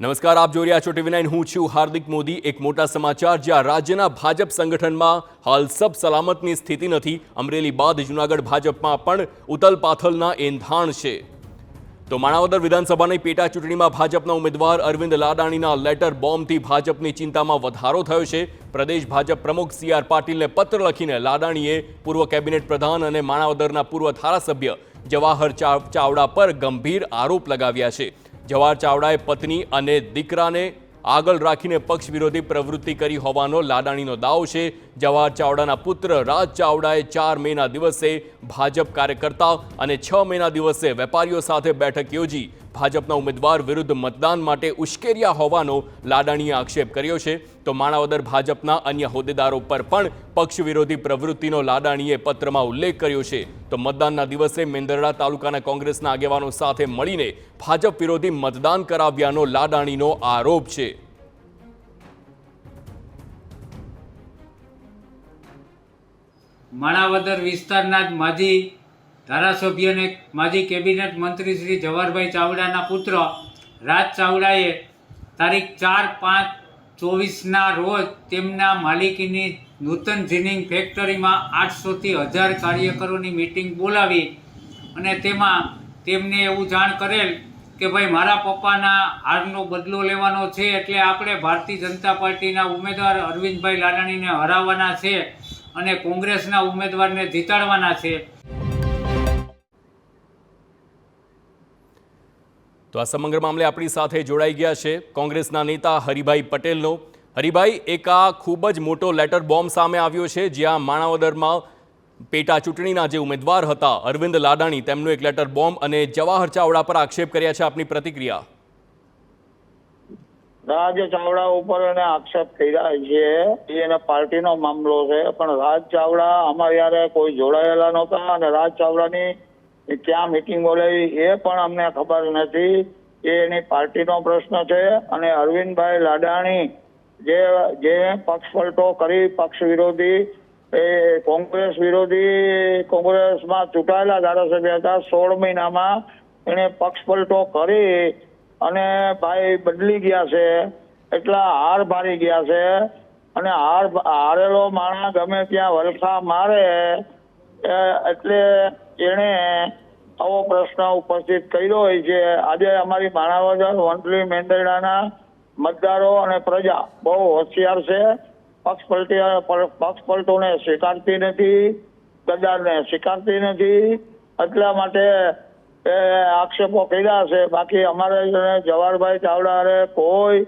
નમસ્કાર, આપ જોઈ રહ્યા છો ટીવી નાઇન. હું છું હાર્દિક મોદી. એક મોટા સમાચાર, જ્યાં રાજ્યના ભાજપ સંગઠનમાં હાલ સબ સલામતની સ્થિતિ નથી. અમરેલી બાદ જૂનાગઢ ભાજપમાં પણ ઉથલપાથલના એંધાણ છે. તો માણાવદર વિધાનસભાની પેટા ચૂંટણીમાં ભાજપના ઉમેદવાર અરવિંદ લાડાણીના લેટર બોમ્બથી ભાજપની ચિંતામાં વધારો થયો છે. પ્રદેશ ભાજપ પ્રમુખ સી આર પાટીલને પત્ર લખીને લાડાણીએ પૂર્વ કેબિનેટ પ્રધાન અને માણાવદરના પૂર્વ ધારાસભ્ય જવાહર ચાવડા પર ગંભીર આરોપ લગાવ્યા છે. જવાહર ચાવડાએ પત્ની અને દીકરાને આગળ રાખીને પક્ષ વિરોધી પ્રવૃત્તિ કરી હોવાનો લાડાણીનો દાવો છે. જવાહર ચાવડાના પુત્ર રાજ ચાવડાએ ચાર મેના દિવસે ભાજપ કાર્યકર્તા અને છ મેના દિવસે વેપારીઓ સાથે બેઠક યોજી. ભાજપના ઉમેદવાર વિરુદ્ધ મતદાન માટે ઉશ્કેર્યા હોવાનો લાડાણીએ આક્ષેપ કર્યો છે. તો માણાવદર ભાજપના અન્ય હોદ્દેદારો પર પણ પક્ષ વિરોધી પ્રવૃત્તિનો લાડાણીએ પત્રમાં ઉલ્લેખ કર્યો છે. તો મતદાનના દિવસે મેંદરડા તાલુકાના કોંગ્રેસના આગેવાનો સાથે મળીને ભાજપ વિરોધી મતદાન કરાવ્યાનો લાડાણીનો આરોપ છે. માણાવદર વિસ્તારના જ માજી ધારાસભ્ય અને માજી કેબિનેટ મંત્રી શ્રી જવાહરભાઈ ચાવડાના પુત્ર રાજ ચાવડાએ તારીખ ચાર પાંચ ચોવીસના રોજ તેમના માલિકીની નૂતન જીનિંગ ફેક્ટરીમાં આઠસોથી હજાર કાર્યકરોની મિટિંગ બોલાવી અને તેમાં તેમને એવું જાણ કરેલ કે ભાઈ, મારા પપ્પાના હારનો બદલો લેવાનો છે એટલે આપણે ભારતીય જનતા પાર્ટીના ઉમેદવાર અરવિંદભાઈ લાડાણીને હરાવવાના છે અને કોંગ્રેસના ઉમેદવારને જીતાડવાના છે. તો આ સમગ્ર મામલે આપણી સાથે જોડાઈ ગયા છે કોંગ્રેસના નેતા હરિભાઈ પટેલનો. હરિભાઈ, એક આ ખૂબ જ મોટો લેટર બોમ્બ સામે આવ્યો છે, જ્યાં માણાવદરમાં પેટા ચૂંટણીના જે ઉમેદવાર હતા, અરવિંદ લાડાણી, તેમનો એક લેટર બોમ્બ અને જવાહર ચાવડા પર આક્ષેપ કર્યા છે આપની પ્રતિક્રિયા. રાજ ચાવડા ઉપર એને આક્ષેપ કર્યા છે એના પાર્ટીનો મામલો છે, પણ રાજ ચાવડા અમારે યારે કોઈ જોડાયેલા નહોતા અને રાજ ચાવડાની ક્યાં મિટિંગ બોલાવી એ પણ અમને ખબર નથી. એ એની પાર્ટીનો પ્રશ્ન છે અને અરવિંદભાઈ લાડાણી જે જે પક્ષ પલટો કરી પક્ષ વિરોધી, એ કોંગ્રેસ વિરોધી કોંગ્રેસમાં ચૂંટાયેલા ધારાસભ્ય હતા સોળ મહિનામાં. એને પક્ષ પલટો કરી અને ભાઈ બદલી ગયા છે. એટલા હાર ભારી ગયા છે. અને હાર, હારેલો માણસ ગમે ત્યાં વલખા મારે, એ એટલે એણે આવો પ્રશ્ન ઉપસ્થિત કર્યો હોય છે. આજે અમારી માણાવદર વંટલી મેંદરડાના મતદારો અને પ્રજા બહુ હોશિયાર છે. પક્ષ પલટી પક્ષ પલટોને સ્વીકારતી નથી ગદ્દારને સ્વીકારતી નથી. એટલા માટે એ આક્ષેપો કર્યા છે. બાકી અમારે જવાહરભાઈ ચાવડારે કોઈ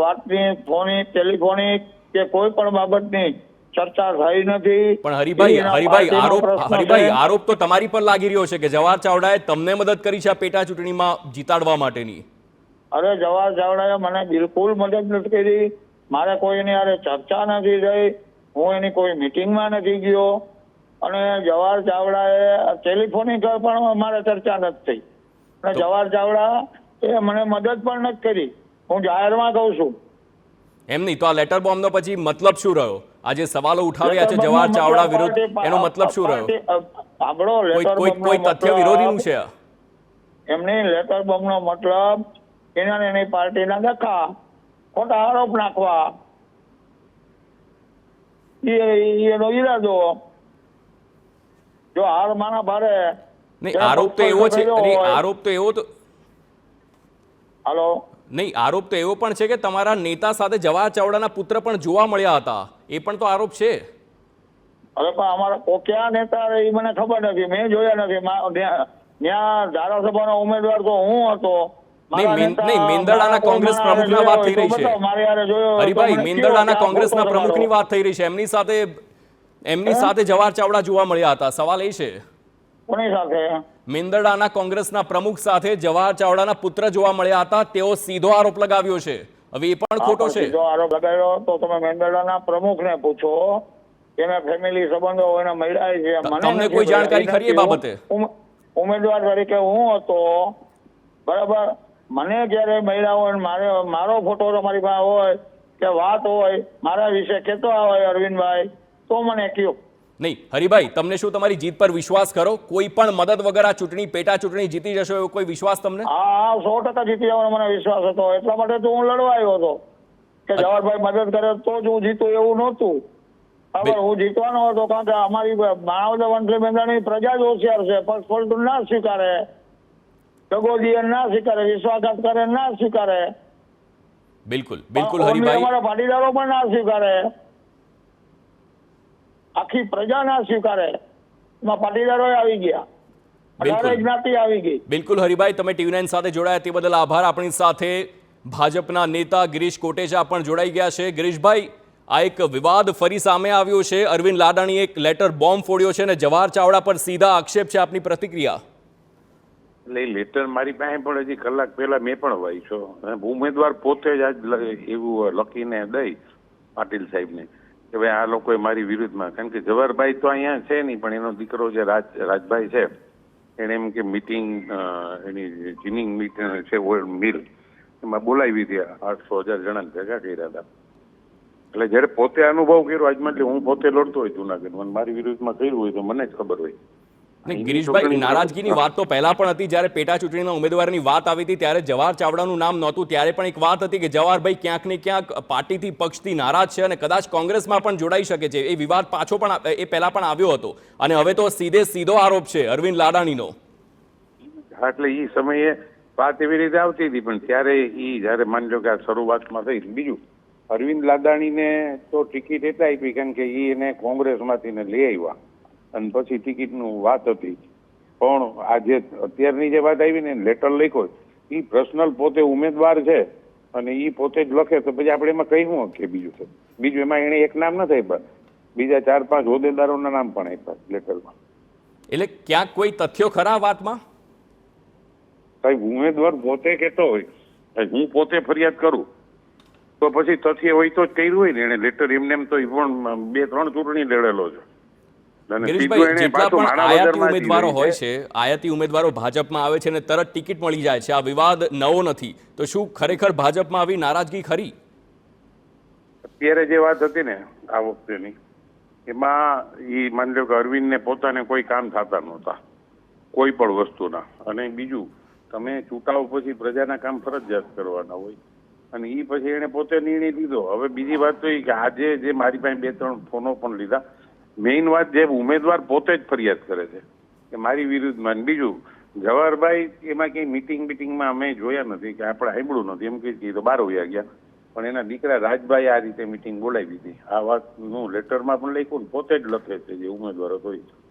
વાતની ફોનિક ટેલિફોનિક કે કોઈ પણ બાબતની ચર્ચા થઈ નથી પણ હરિભાઈ હરિભાઈ આરોપ હરિભાઈ આરોપ તો તમારી પર લાગી રહ્યો છે કે જવાહર ચાવડાએ તમને મદદ કરી છે આ પેટા ચૂંટણીમાં જીતાડવા માટેની. અરે જવાહર ચાવડાએ મને બિલકુલ મદદ નથી કરી. મારે કોઈની અરે ચર્ચા નથી થઈ. હું એની કોઈ મિટિંગમાં નથી ગયો. અને જવાહર ચાવડાએ ટેલિફોનિક પણ મારે ચર્ચા નથી થઈ. અને જવાહર ચાવડા એ મને મદદ પણ નથી કરી. હું જાહેરમાં કહું છું. એમ નહીં. તો આ લેટર બોમ્બનો પછી મતલબ શું રહ્યો? આજે સવાલો ઉઠાવ્યા છે જવાહર ચાવડા વિરુદ્ધ એનો મતલબ શું રહ્યો? કોઈ કોઈ કોઈ તથ્ય વિરોધીનું છે? એમની લેટર બોમ્બનો મતલબ એના એની પાર્ટીના ડખા ખોટા આરોપ નાખવા. એ એનો ઈરાદો. જો હાર માના ભારે નહીં આરોપ તો એવો છે. આરોપ તો એવો તો હાલો? નહીં આરોપ તો એવો પણ છે કે તમારા નેતા સાથે જવાહર ચાવડાના પુત્ર પણ જોવા મળ્યા હતા. એ પણ તો આરોપ છે. હવે પણ અમારા કયા નેતા એ મને ખબર નથી. મેં જોયા નથી. ત્યાં ધારાસભાનો ઉમેદવાર તો હું હતો. મેંદરડાના કોંગ્રેસ પ્રમુખના વાત થઈ રહી છે. હરિભાઈ મેંદરડાના કોંગ્રેસના પ્રમુખની વાત થઈ રહી છે. એમની સાથે એમની સાથે જવાહર ચાવડા જોવા મળ્યા હતા. સવાલ એ છે. કોની સાથે? મેંદરડાના કોંગ્રેસના પ્રમુખ સાથે જવાહર ચાવડાના પુત્ર જોવા મળ્યા હતા. તેઓ સીધો આરોપ લગાવ્યો છે. હવે એ પણ ખોટો છે. સીધો આરોપ લગાવ્યો તો તમે મેંદરડાના પ્રમુખને પૂછો. એના ફેમિલી સંબંધો એને મળ્યા છે. મને તમને કોઈ જાણકારી ખરી એ બાબતે? ઉમેદવાર તરીકે હું હતો. બરાબર? મને જ્યારે મળ્યા હોય મારે મારો ફોટો તમારી પાસે હોય કે વાત હોય મારા વિશે કહેતો હોય અરવિંદભાઈ તો મને કયો. નહીં હરિભાઈ તમને શું તમારી જીત પર વિશ્વાસ કરો કોઈ પણ મદદ વગર આ ચૂંટણી પેટા ચૂંટણી જીતી જશો એવો કોઈ વિશ્વાસ તમને? હા સો ટકા જીતી જવાનો મને વિશ્વાસ હતો. એટલા માટે તો હું લડવા આવ્યો હતો. કે જવાહરભાઈ મદદ કરે તો જ હું જીતું એવું નહોતું. હું જીતવાનો હતો કારણ કે અમારી માનવતા વંશી બંધારણની પ્રજા જ હોશિયાર છે. પક્ષ પલટું ના સ્વીકારે. દગોદીએ ના સ્વીકારે વિશ્વાસઘાત કરે ના સ્વીકારે. બિલકુલ બિલકુલ હરિભાઈ. અમારા પાટીદારો પણ ના સ્વીકારે. આખી પ્રજા ના સ્વીકારે. એમાં પાટીદારો આવી ગયા. બિલકુલ. અઢારે જ્ઞાતિ આવી ગઈ. બિલકુલ હરિભાઈ તમે ટીવી નાઇન સાથે જોડાયા તે બદલ આભાર. આપણી સાથે ભાજપના નેતા ગિરીશ કોટેચા પણ જોડાઈ ગયા છે. ગિરીશભાઈ આ એક વિવાદ ફરી સામે આવ્યો છે. અરવિંદ લાડાણીએ એક લેટર બોમ્બ ફોડ્યો છે અને જવાહર ચાવડા પર સીધા આક્ષેપ છે આપની પ્રતિક્રિયા. એટલે લેટર મારી પાસે પણ હજી કલાક પહેલા મેં પણ વાંચ્યો. અને ઉમેદવાર પોતે જ આજ એવું લખીને દઈ પાટીલ સાહેબને. કે ભાઈ આ લોકોએ મારી વિરુદ્ધમાં. કારણ કે જવાહરભાઈ તો અહીંયા છે નહીં, પણ એનો દીકરો જે રાજ, રાજભાઈ છે, એને એમ કે મીટિંગ એની જીનિંગ મિટિંગ છે મિલ એમાં બોલાવી હતી આઠસો હજાર જણાને ભેગા કર્યા હતા. એટલે જ્યારે પોતે અનુભવ કર્યો આજમાં, એટલે હું પોતે લડતો હોય જુનાગઢ મને મારી વિરુદ્ધમાં કર્યું હોય તો મને જ ખબર હોય. ગિરીશભાઈ નારાજગીની વાત તો પહેલા પણ હતી જ્યારે પેટા ચૂંટણીના ઉમેદવારની વાત આવી હતી ત્યારે જવાહર ચાવડાનું નામ નહોતું ત્યારે પણ એક વાત હતી કે જવાહરભાઈ ક્યાંક ને ક્યાંક પાર્ટીથી પક્ષથી નારાજ છે અને કદાચ કોંગ્રેસમાં પણ જોડાઈ શકે છે એ વિવાદ પાછો પણ એ પહેલા પણ આવ્યો હતો. અને હવે તો સીધે સીધો આરોપ છે અરવિંદ લાડાણીનો. એટલે એ સમયે વાત એવી રીતે આવતી હતી પણ ત્યારે એ જ્યારે માનજો કે આ શરૂઆતમાં થઈ બીજું અરવિંદ લાદાણીને તો ટિકિટ એટલા આપી કારણ કે એ એને કોંગ્રેસમાંથી લઈ આવ્યા. અને પછી ટિકિટનું વાત હતી. પણ આજે અત્યારની જે વાત આવી ને લેટર લખ્યો એ પર્સનલ પોતે ઉમેદવાર છે અને એ પોતે જ લખે તો પછી આપણે એમાં કહી શું કે બીજું છે બીજું એમાં એને એક નામ નથી આપ્યા. બીજા ચાર પાંચ હોદ્દેદારોના નામ પણ આપ્યા લેટરમાં એટલે ક્યાંક કોઈ તથ્યો ખરા વાતમાં? સાહેબ ઉમેદવાર પોતે કહેતો હોય હું પોતે ફરિયાદ કરું. તો પછી તથ્ય હોય તો જ કર્યું હોય ને એને લેટર એમને એમ તો એ પણ બે ત્રણ ચૂંટણી લડેલો છે. ગિરીશભાઈ જેટલા પણ આયાતી ઉમેદવારો હોય છે આયાતી ઉમેદવારો ભાજપમાં આવે છે અને તરત ટિકિટ મળી જાય છે. આ વિવાદ નવો નથી. તો શું ખરેખર ભાજપમાં આવી નારાજગી ખરી? અત્યારે જે વાત હતી ને આ વખતેની એમાં ઈ માની લો કે અરવિંદને પોતાને કોઈ કામ થતા નહોતા. કોઈ પણ વસ્તુના. અને બીજું તમે ચૂંટાવો પછી પ્રજાના કામ ફરજિયાત કરવાના હોય. અને ઈ પછી એને પોતે નિર્ણય લીધો. હવે બીજી વાત તો એ કે આજે જે મારી પાસે બે ત્રણ ફોનો પણ લીધા મેઇન વાત જે ઉમેદવાર પોતે જ ફરિયાદ કરે છે કે મારી વિરુદ્ધમાં બીજું, જવાહરભાઈ, એમાં કઈ મિટિંગ મિટિંગમાં અમે જોયા નથી કે આપણે સાંભળ્યું નથી. એમ કે તો બાર વયા ગયા. પણ એના દીકરા રાજભાઈ આ રીતે મિટિંગ બોલાવી હતી. આ વાતનું લેટરમાં પણ લખ્યું ને પોતે જ લખે છે જે ઉમેદવાર હોય એ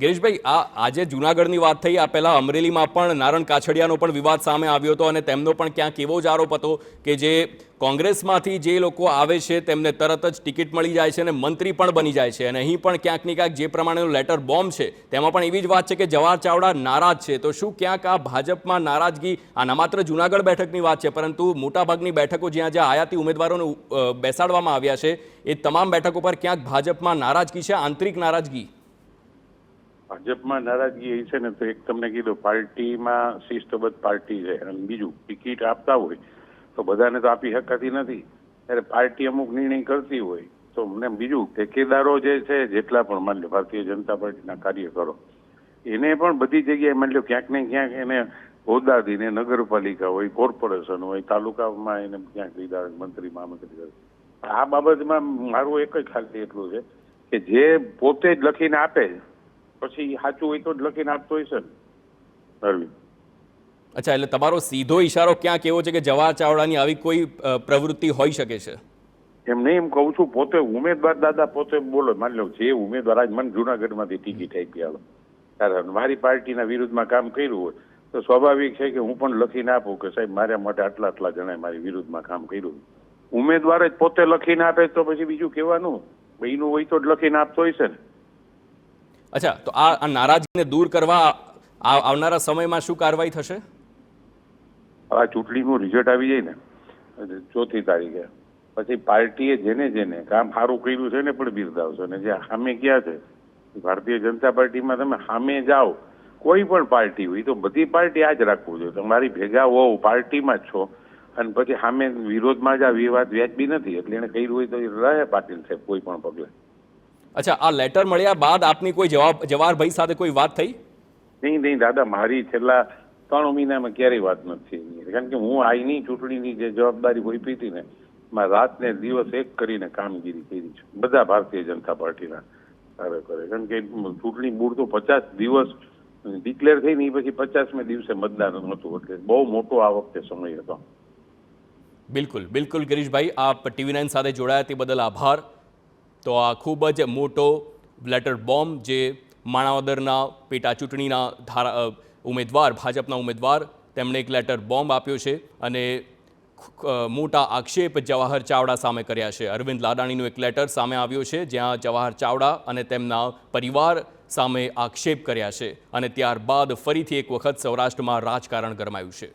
ગિરીશભાઈ, આ આજે જુનાગઢની વાત થઈ, આ પહેલાં અમરેલીમાં પણ નારણ કાછડિયાનો પણ વિવાદ સામે આવ્યો હતો અને તેમનો પણ ક્યાંક એવો જ આરોપ હતો કે જે કોંગ્રેસમાંથી જે લોકો આવે છે, તેમને તરત જ ટિકિટ મળી જાય છે અને મંત્રી પણ બની જાય છે. અને અહીં પણ ક્યાંક ને ક્યાંક જે પ્રમાણેનો લેટર બોમ્બ છે, તેમાં પણ એવી જ વાત છે કે જવાહર ચાવડા નારાજ છે. તો શું ક્યાંક આ ભાજપમાં નારાજગી, આ ન માત્ર જુનાગઢ બેઠકની વાત છે, પરંતુ મોટાભાગની બેઠકો જ્યાં જ્યાં આયાતી ઉમેદવારોને બેસાડવામાં આવ્યા છે, એ તમામ બેઠકો પર ક્યાંક ભાજપમાં નારાજગી છે, આંતરિક નારાજગી? ભાજપમાં નારાજગી એ છે ને તો એક તમને કીધું પાર્ટીમાં શિસ્તબદ્ધ પાર્ટી છે. અને બીજું ટિકિટ આપતા હોય તો બધાને તો આપી શકાતી નથી. ત્યારે પાર્ટી અમુક નિર્ણય કરતી હોય તો મને બીજું ઠેકેદારો જે છે જેટલા પણ માની લો ભારતીય જનતા પાર્ટીના કાર્યકરો એને પણ બધી જગ્યાએ માની લો ક્યાંક ને ક્યાંક એને હોદ્દા દઈને નગરપાલિકા હોય કોર્પોરેશન હોય તાલુકામાં એને ક્યાંક લીધા હોય, મંત્રી આ બાબતમાં મારું એક જ ખાલી એટલું છે કે જે પોતે જ લખીને આપે પછી સાચું હોય તો જ લખીને આપતો હોય છે ને. અરવિંદ. અચ્છા એટલે તમારો સીધો ઈશારો ક્યાંક એવો છે કે જવાહર ચાવડાની આવી કોઈ પ્રવૃત્તિ હોઈ શકે છે? એમ નહીં એમ કહું છું પોતે ઉમેદવાર દાદા પોતે બોલો માની લો જે ઉમેદવાર આજ મને જુનાગઢમાંથી ટિકિટ આપી આવે. ત્યારે મારી પાર્ટીના વિરુદ્ધમાં કામ કર્યું હોય તો સ્વાભાવિક છે કે હું પણ લખીને આપું કે સાહેબ મારા માટે આટલા આટલા જણાએ મારી વિરુદ્ધમાં કામ કર્યું ઉમેદવાર જ પોતે લખીને આપે તો પછી બીજું કહેવાનું? એનું હોય તો જ લખીને આપતો હોય છે ને. અચ્છા, તો આ આ નારાજગીને દૂર કરવા આવનારા સમયમાં શું કાર્યવાહી થશે? આ ચૂંટણીનું રિઝલ્ટ આવી જાય ને ચોથી તારીખે. પછી પાર્ટીએ જેને જેને કામ સારું કર્યું છે ને પણ બિરદાવશો ને, જે સામે ગયા છે. ભારતીય જનતા પાર્ટીમાં તમે સામે જાઓ, કોઈ પણ પાર્ટી હોય, તો બધી પાર્ટી આ જ રાખવું જોઈએ. તમારી ભેગા હોવ, પાર્ટીમાં જ છો. અને પછી સામે વિરોધમાં જ આ વિવાદ વ્યાજબી નથી. એટલે એને કર્યું હોય તો રહે પાટીલ સાહેબ કોઈ પણ પગલે. અચ્છા આ લેટર મળ્યા બાદ આપની કોઈ જવાબ જવાહરભાઈ સાથે કોઈ વાત થઈ? નહીં નહીં દાદા મારી છેલ્લા ત્રણ મહિનામાં ક્યારેય વાત નથી કારણ કે હું આઈની ચૂંટણીની જે જવાબદારી સોંપી હતી ને એમાં રાત ને દિવસ એક કરીને કામગીરી કરી છે. બધા ભારતીય જનતા પાર્ટીના કાર્યકરે કારણ કે ચૂંટણી મૂળ તો પચાસ દિવસ ડિક્લેર થઈ ને એ પછી પચાસમે દિવસે મતદાન હતું. એટલે બહુ મોટો આ વખતે સમય હતો. બિલકુલ બિલકુલ ગિરીશભાઈ આપ ટીવી નાઇન સાથે જોડાયા તે બદલ આભાર. તો આ ખૂબ જ મોટો લેટર બોમ્બ જે માણાવદરના પેટા ચૂંટણીના ધારા ઉમેદવાર, ભાજપના ઉમેદવાર, તેમણે એક લેટર બોમ્બ આપ્યો છે અને મોટા આક્ષેપ જવાહર ચાવડા સામે કર્યા છે. અરવિંદ લાડાણીનું એક લેટર સામે આવ્યો છે, જ્યાં જવાહર ચાવડા અને તેમના પરિવાર સામે આક્ષેપ કર્યા છે અને ત્યારબાદ ફરીથી એક વખત સૌરાષ્ટ્રમાં રાજકારણ ગરમાયું છે.